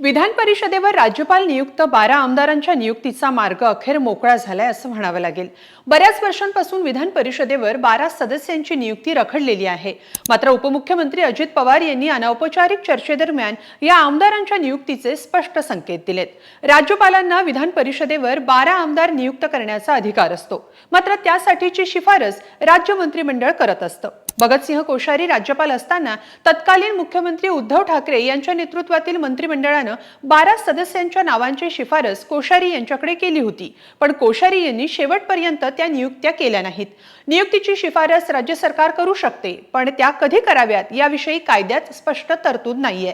विधान परिषदेवर राज्यपाल नियुक्त बारा आमदारांच्या नियुक्तीचा मार्ग अखेर मोकळा झालाय असं म्हणावं लागेल. बऱ्याच वर्षांपासून विधान परिषदेवर बारा सदस्यांची नियुक्ती रखडलेली आहे. मात्र उपमुख्यमंत्री अजित पवार यांनी अनौपचारिक चर्चेदरम्यान या आमदारांच्या नियुक्तीचे स्पष्ट संकेत दिलेत. राज्यपालांना विधान परिषदेवर बारा आमदार नियुक्त करण्याचा अधिकार असतो. मात्र त्यासाठीची शिफारस राज्य मंत्रिमंडळ करत असतं. भगतसिंह कोश्यारी राज्यपाल असताना तत्कालीन मुख्यमंत्री उद्धव ठाकरे यांच्या नेतृत्वातील मंत्रिमंडळानं बारा सदस्यांच्या नावांची शिफारस कोश्यारी यांच्याकडे केली होती. पण कोश्यारी यांनी शेवटपर्यंत त्या नियुक्त्या केल्या नाहीत. नियुक्तीची शिफारस राज्य सरकार करू शकते पण त्या कधी कराव्यात याविषयी कायद्यात स्पष्ट तरतूद नाहीये.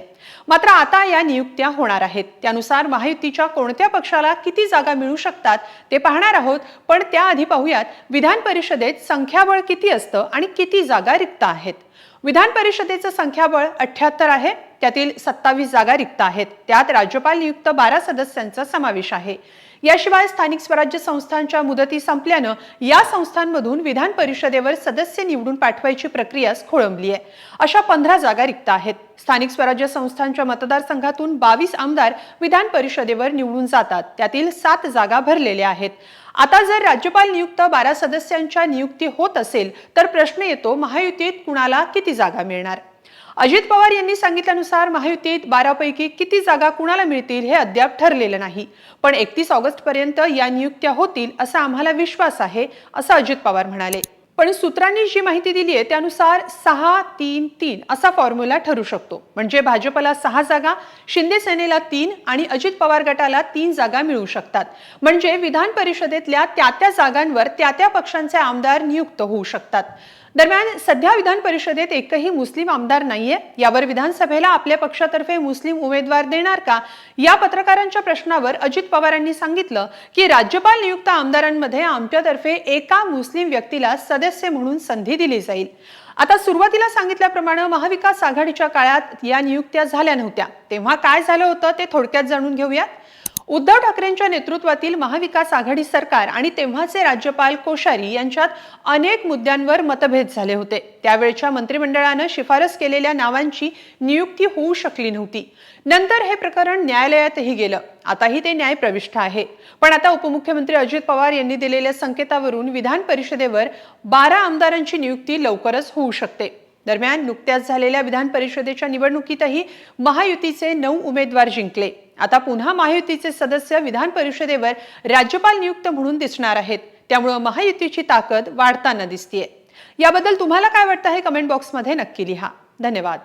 मात्र आता या नियुक्त्या होणार आहेत. त्यानुसार महायुतीच्या कोणत्या पक्षाला किती जागा मिळू शकतात ते पाहणार आहोत. पण त्याआधी पाहूयात विधान परिषदेत संख्याबळ किती असतं आणि किती जागा रिक्त आहेत? विधान परिषदेचं संख्याबळ अठ्याहत्तर आहे. त्यातील सत्तावीस जागा रिक्त आहेत. त्यात राज्यपाल नियुक्त बारा सदस्यांचा समावेश आहे. याशिवाय स्थानिक स्वराज्य संस्थांच्या मुदती संपल्यानं या संस्थांमधून विधान परिषदेवर सदस्य निवडून पाठवायची प्रक्रिया खोळंबली आहे. अशा पंधरा जागा रिक्त आहेत. स्थानिक स्वराज्य संस्थांच्या मतदारसंघातून बावीस आमदार विधान परिषदेवर निवडून जातात. त्यातील सात जागा भरलेल्या आहेत. आता जर राज्यपाल नियुक्त बारा सदस्यांच्या नियुक्ती होत असेल तर प्रश्न येतो महायुतीत कुणाला किती जागा मिळणार? अजित पवार यांनी सांगितल्यानुसार महायुतीत बारापैकी किती जागा कुणाला मिळतील हे अद्याप ठरलेलं नाही. पण एकतीस ऑगस्ट पर्यंत या नियुक्त्या होतील असा आम्हाला विश्वास आहे असं अजित पवार म्हणाले. पण सूत्रांनी जी माहिती दिली आहे त्यानुसार सहा तीन तीन असा फॉर्म्युला ठरू शकतो. म्हणजे भाजपला सहा जागा शिंदे सेनेला तीन आणि अजित पवार गटाला तीन जागा मिळू शकतात. म्हणजे विधान परिषदेतल्या त्या त्या जागांवर त्या त्या पक्षांचे आमदार नियुक्त होऊ शकतात. दरम्यान सध्या विधान परिषदेत एकही मुस्लिम आमदार नाहीये. यावर विधानसभेला आपल्या पक्षातर्फे मुस्लिम उमेदवार देणार का? या पत्रकारांच्या प्रश्नावर अजित पवारांनी सांगितलं की राज्यपाल नियुक्त आमदारांमध्ये आमच्यातर्फे एका मुस्लिम व्यक्तीला सदस्य म्हणून संधी दिली जाईल. आता सुरुवातीला सांगितल्याप्रमाणे महाविकास आघाडीच्या काळात या नियुक्त्या झाल्या नव्हत्या. तेव्हा काय झालं होतं ते थोडक्यात जाणून घेऊयात. उद्धव ठाकरेंच्या नेतृत्वातील महाविकास आघाडी सरकार आणि तेव्हाचे राज्यपाल कोश्यारी यांच्यात अनेक मुद्द्यांवर मतभेद झाले होते. त्यावेळच्या मंत्रिमंडळानं शिफारस केलेल्या नावांची नियुक्ती होऊ शकली नव्हती. नंतर हे प्रकरण न्यायालयातही गेलं. आताही ते न्याय प्रविष्ट आहे. पण आता उपमुख्यमंत्री अजित पवार यांनी दिलेल्या संकेतावरून विधान परिषदेवर बारा आमदारांची नियुक्ती लवकरच होऊ शकते. दरम्यान नुकत्याच झालेल्या विधान परिषदेच्या निवडणुकीतही महायुतीचे नऊ उमेदवार जिंकले. आता पुन्हा महायुतीचे सदस्य विधान परिषदेवर राज्यपाल नियुक्त म्हणून दिसणार आहेत. त्यामुळं महायुतीची ताकद वाढताना दिसतीये. याबद्दल तुम्हाला काय वाटतं हे कमेंट बॉक्समध्ये नक्की लिहा. धन्यवाद.